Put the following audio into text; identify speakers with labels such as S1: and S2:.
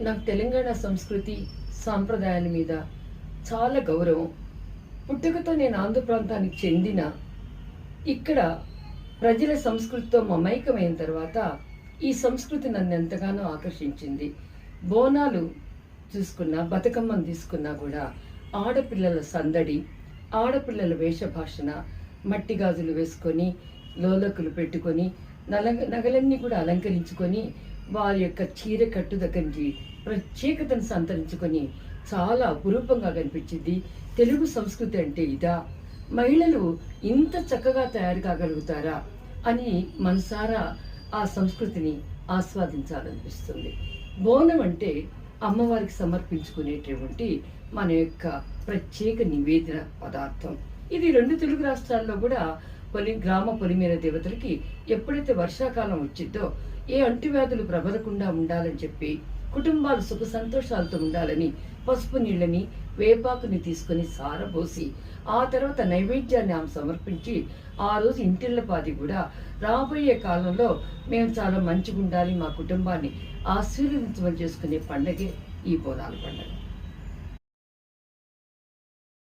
S1: నాకు తెలంగాణ సంస్కృతి సాంప్రదాయాల మీద చాలా గౌరవం. పుట్టుకతో నేను ఆంధ్ర ప్రాంతానికి చెందిన ఇక్కడ ప్రజల సంస్కృతితో మమైకమైన తర్వాత ఈ సంస్కృతి నన్ను ఎంతగానో ఆకర్షించింది. బోనాలు చూసుకున్నా బతుకమ్మను తీసుకున్నా కూడా ఆడపిల్లల సందడి ఆడపిల్లల వేషభాషణ మట్టి గాజులు వేసుకొని లోలకులు పెట్టుకొని నల నగలన్నీ కూడా అలంకరించుకొని వారి యొక్క చీర కట్టు దగ్గర నుంచి ప్రత్యేకతను సంతరించుకొని చాలా అపురూపంగా కనిపించింది. తెలుగు సంస్కృతి అంటే ఇదా. మహిళలు ఇంత చక్కగా తయారు కాగలుగుతారా అని మనసారా ఆ సంస్కృతిని ఆస్వాదించాలనిపిస్తుంది. బోనం అంటే అమ్మవారికి సమర్పించుకునేటటువంటి మన యొక్క ప్రత్యేక నివేదన పదార్థం. ఇది రెండు తెలుగు రాష్ట్రాల్లో కూడా పొలి గ్రామ పొలిమేర దేవతలకి ఎప్పుడైతే వర్షాకాలం వచ్చిందో ఏ అంటువ్యాధులు ప్రబలకుండా ఉండాలని చెప్పి కుటుంబాలు సుఖ సంతోషాలతో ఉండాలని పసుపు నీళ్ళని వేపాకుని తీసుకొని సారబోసి ఆ తర్వాత నైవేద్యాన్ని ఆమె సమర్పించి ఆ రోజు ఇంటిళ్ళపాది కూడా రాబోయే కాలంలో మేము చాలా మంచిగా ఉండాలి మా కుటుంబాన్ని ఆశీర్వదించమని చేసుకునే పండగే ఈ బోనాల పండుగ.